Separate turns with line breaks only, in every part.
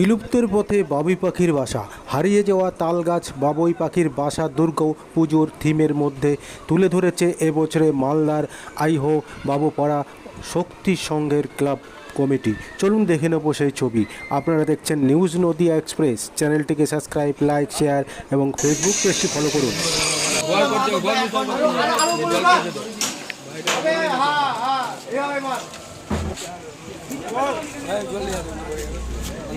বিলুপ্তের পথে বাবুই পাখির বাসা হারিয়ে যাওয়া তালগাছ বাবুই পাখির বাসা দুর্গ পুজোর থিমের মধ্যে তুলে ধরেছে এবছরে মালদার আইহো বাবুপাড়া শক্তি সংঘের ক্লাব কমিটি চলুন দেখে নেব সেই ছবি আপনারা দেখছেন নিউজ নদিয়া এক্সপ্রেস চ্যানেলটিকে সাবস্ক্রাইব লাইক শেয়ার এবং ফেসবুক পেজটি ফলো করুন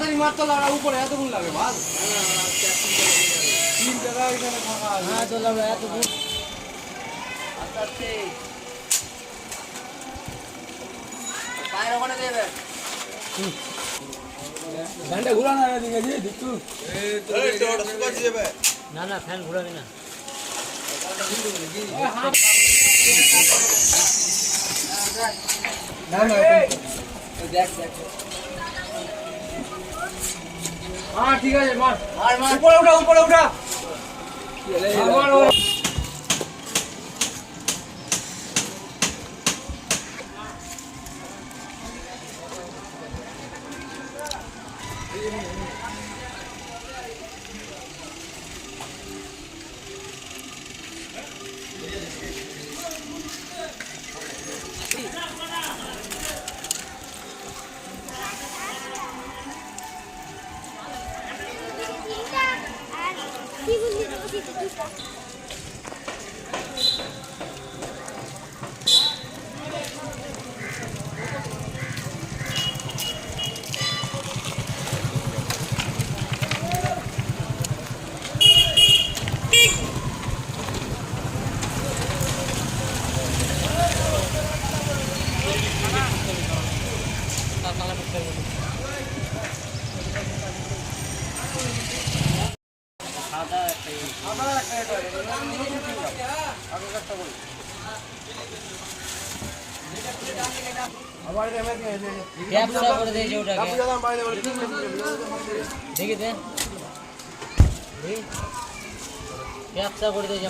রে মাত্র লাগা উপরে এতক্ষণ লাগে ভাই। তিন জায়গা এখানে ফাঁকা আছে। হ্যাঁ তো লাগা এতক্ষণ আস্তে আস্তে পায়ের ওখানে দেবে
ফ্যানটা ঘুরা না এদিকে
না না ফ্যান ঘুরাবে না। দেখ দেখ।
হ্যাঁ ঠিক আছে মার
আর মার
উপরে উঠা উপরে উঠা।
Tatalan mo তুমি
ব্যবসা করে দিয়েছে ওটাকে দেখি দে দেখি। ব্যবসা করে দিয়েছে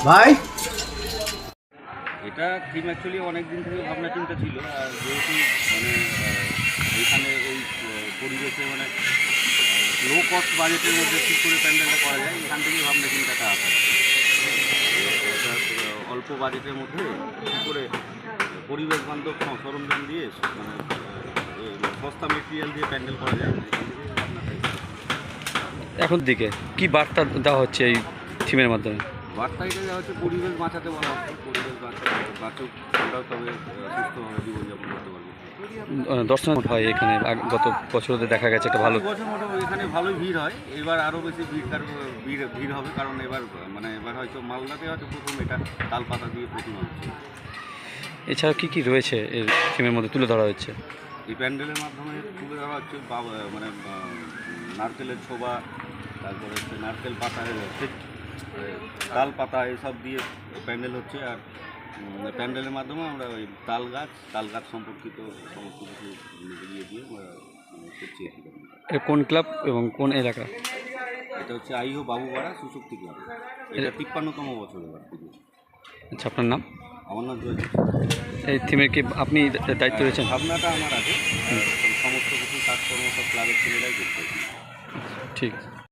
ভাই?
এটা থিম অ্যাকচুয়ালি অনেক দিন থেকে ভাবনা চিন্তা ছিল আর যেহেতু মানে আহ, এখানে এই পরিবেশে মানে লো কস্ট বাজেটের মধ্যে কী করে প্যান্ডেলটা করা যায় এখান থেকেই ভাবনা চিন্তাটা আসা। এটা অল্প বাজেটের মধ্যে কী করে পরিবেশ বান্ধব সরঞ্জাম দিয়ে মানে সস্তা মেটেরিয়াল দিয়ে প্যান্ডেল করা যায়। এখন
দিকে কি বার্তা দেওয়া হচ্ছে এই থিমের মাধ্যমে?
বার্তা এটা দেওয়া হচ্ছে পরিবেশ বাঁচাতে বলা হচ্ছে পরিবেশ বাঁচা বাঁচুক আমরাও তবে সুস্থভাবে জীবনযাপন করতে পারব।
দর্শন হয় এখানে গত বছরতে দেখা গেছে একটা ভালো
বছর মোটামুটি এখানে ভালোই ভিড় হয় এবার আরও বেশি ভিড় কার ভিড় ভিড় হবে কারণ এবার মানে এবার হয়তো মালদাতে হয়তো প্রথম এটা তাল পাতা দিয়ে প্রতিমা হচ্ছে।
এছাড়া কী কি রয়েছে এই থিমের মধ্যে তুলে ধরা হচ্ছে?
এই প্যান্ডেলের মাধ্যমে তুলে ধরা হচ্ছে মানে নারকেলের ছোবা তারপরে হচ্ছে নারকেল পাতা তাল পাতা এসব দিয়ে প্যান্ডেল হচ্ছে আর প্যান্ডেলের মাধ্যমে আমরা ওই তাল গাছ তাল গাছ সম্পর্কিত সমস্ত কিছু দিয়ে দিয়ে আমরা করছি
এটা কোন ক্লাব এবং কোন এলাকা?
এটা হচ্ছে আইহো বাবুপাড়া সুশক্তি ক্লাব। এটা তিপ্পান্নতম বছর এবার। পুজো
আচ্ছা আপনার নাম?
আমার নাম জয়
এই থিমের কি আপনি দায়িত্ব রয়েছেন?
ভাবনাটা আমার আছে। সমস্ত কিছু কাজকর্ম সব ক্লাবের ছেলেরাই করতে
ঠিক।